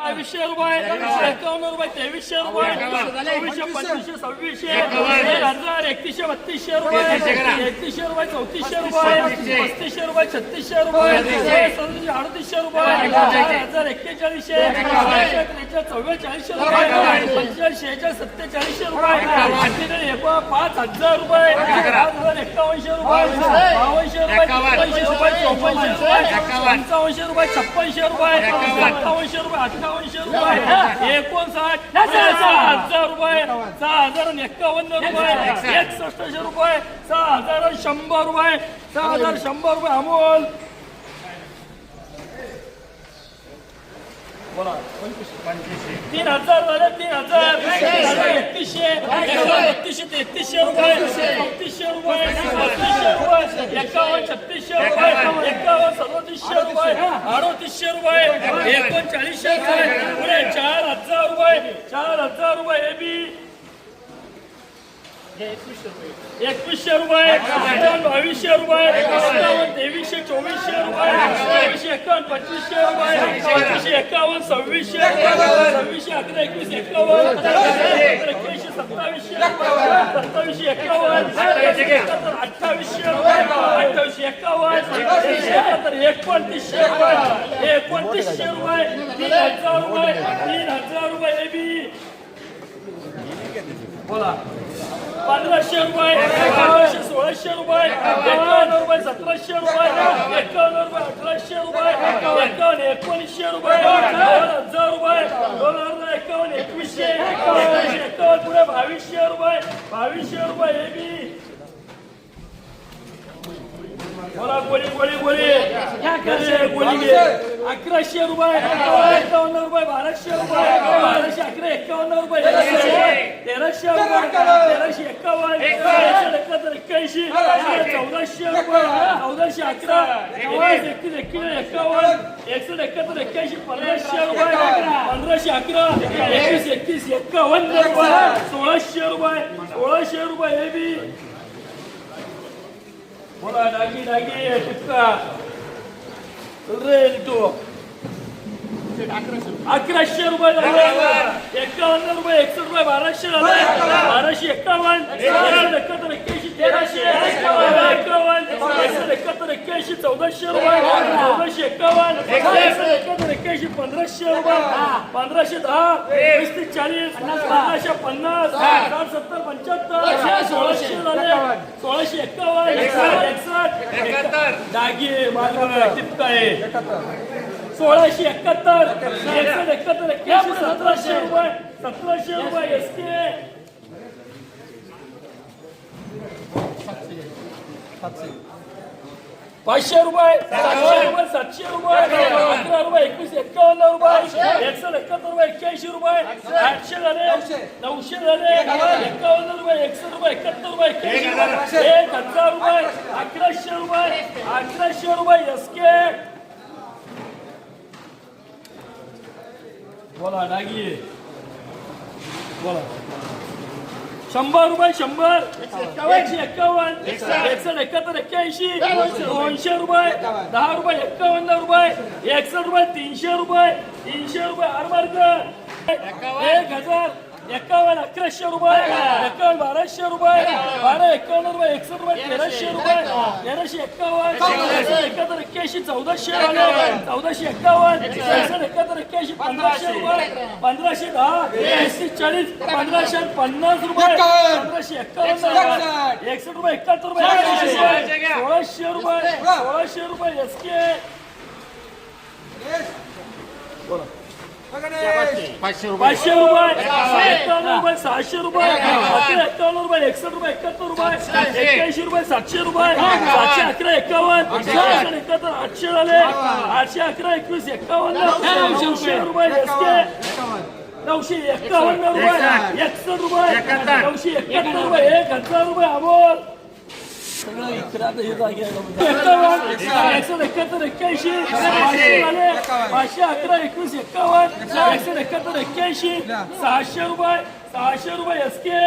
बावीसशे रुपये एकावन्न रुपये तेवीसशे रुपये. चोवीसशे पंचवीसशे सव्वीसशे एक हजार एकतीसशे बत्तीसशे रुपये. एकतीसशे रुपये चौतीसशे रुपये. पस्तीसशे रुपये छत्तीसशे रुपये. सदतीसशे अडतीसशे रुपये. चार हजार एक्केचाळीसशे. चव्वेचाळीसशे रुपये. पंचेचाळीस शेहेचाळीस सत्तेचाळीसशे रुपये. पाच हजार रुपये. पाच हजार एक्कावनशे रुपये. बावनशे रुपये त्रेपन्नशे रुपये चौपन्नशे रुपये. पंचावनशे रुपये छप्पनशे रुपये अठ्ठावनशे रुपये अठ्ठावनशे रुपये. एकोणसाठ सहा हजार रुपये सहा हजार एक्कावन्न रुपये एकसष्टशे रुपये सहा हजार शंभर रुपये सहा हजार शंभर रुपये अमोल. तीन हजार झाले तीन हजार. एकतीसशे बत्तीसशे तेहतीसशे रुपये चौतीसशे रुपये पस्तीसशे रुपये एकावन्न छत्तीसशे रुपये. अडतीसशे रुपये अडतीसशे रुपये एकोणचाळीसशे रुपये पुढे चार हजार रुपये चार हजार रुपये हे बी. एकवीसशे रुपये. बावीसशे रुपये तेवीसशे चोवीसशे रुपये चोवीसशे एकावन्न पंचवीसशे रुपये पंचवीसशे एकावन्न सव्वीसशे सव्वीसशे अकरा एकवीस एकावन्न एक्क्याऐंशी सत्तावीसशे सत्तावीसशे एकावन्न अठ्ठावीसशे रुपये अठ्ठावीसशे एकावन्न एकोणतीसशे रुपये. एकोणतीसशे रुपये तीन हजार रुपये तीन हजार रुपये हे बी. बोला. पंधराशे रुपये एकावन्नशे सोळाशे रुपये एकावन्न रुपये सतराशे रुपये एकावन्न रुपये अठराशे रुपये एकावन्न एकोणीसशे रुपये दोन हजार रुपये दोन हजार एकावन्न एकवीसशे एकावन्न एकावन्न पुढे बावीसशे रुपये बावीसशे रुपये हे अकराशे रुपये एकावन्न रुपये बाराशे रुपये बाराशे अकरा एकावन्न रुपये तेराशे रुपये तेराशे एकावन्न एकशे एकाहत्तर एक्क्याऐंशी चौदाशे रुपये चौदाशे अकरा चौदाशे एकतीस एक्केचाळीस एकावन्न एकसष्ट एकाहत्तर एक्क्याऐंशी पंधराशे रुपये पंधराशे अकरा एकवीस एकतीस एकावन्न रुपये सोळाशे रुपये सोळाशे रुपये हे बी बोला डागी डागी टिपका चल रे लिटू अकराशे रुपये. झाले. एकावन्न रुपये एकसष्ट रुपये बाराशे झाले. बाराशे एक्कावन्न एकसष्ट एकाहत्तर एक्क्याऐंशी तेराशे. एकावन्न एकसष्ट एकाहत्तर एक्क्याऐंशी चौदाशे रुपये. चौदाशे एकसष्ट एकाहत्तर एक्क्याऐंशी पंधराशे रुपये. पंधराशे दहा वीस ते चाळीस पंधराशे पन्नास साठ सत्तर पंच्याहत्तर सोळाशे झाले. सोळाशे एक्कावन्न एकसष्ट एकसष्ट. माझा टिपका आहे सोळाशे एकाहत्तर. एकाहत्तर. एक्क्याऐंशी सतराशे रुपये सतराशे रुपये एस के पाचशे रुपये सातशे रुपये सातशे रुपये अकरा रुपये एकवीस एकावन्न रुपये एकसष्ट एकाहत्तर रुपये एक्क्याऐंशी रुपये आठशे झाले नऊशे. झाले एकावन्न. रुपये एकसष्ट रुपये एकाहत्तर रुपये एक्क्याऐंशी रुपये एक हजार रुपये अकराशे रुपये अकराशे रुपये एस के बोला नागी बोला. शंभर रुपये शंभर. एकशे एक्कावन्न. एकसष्ट एकाहत्तर एक्क्याऐंशी. दोनशे रुपये दहा रुपये एक्कावन्न रुपये. एकसष्ट रुपये तीनशे रुपये. तीनशे रुपये आर मार्ग एक हजार. एकावन्न अकराशे रुपये. एकावन्न बाराशे रुपये. बारा एकावन्न रुपये. एकसष्ट रुपये. तेराशे रुपये. तेराशे एकावन्न. एकाहत्तर एक्क्याऐंशी चौदाशे चौदाशे एक्कावन्न एकसष्ट एकाहत्तर एक्क्याऐंशी पंधराशे रुपये. पंधराशे दहा. एकशे चाळीस. पंधराशे पन्नास रुपये. पंधराशे एकावन्न एकसष्ट रुपये एकाहत्तर रुपये. रुपये सोळाशे रुपये. सोळाशे रुपये. S K. पाचशे रुपये. पाचशे रुपये. एकावन्न रुपये सहाशे रुपये. सातशे एकावन्न रुपये एकसष्ट रुपये एकाहत्तर रुपये. एक्क्याऐंशी रुपये सातशे रुपये. सातशे अकरा एकावन्न. सातशे एकाहत्तर आठशे झाले आठशे अकरा एकवीस एकावन्न. नऊशे रुपये. एसके. नऊशे एकावन्न रुपये. एकसष्ट रुपये. नऊशे एकाहत्तर रुपये. एक हजार रुपये अमोल. सगळं इकडे आता जागे आहे ना. एक्कावन्न एकशे एकाहत्तर एक्क्याऐंशी. पाचशे. अकरा एकवीस एक्कावन्न एकशे एकाहत्तर एक्क्याऐंशी. सहाशे रुपये. सहाशे रुपये एस के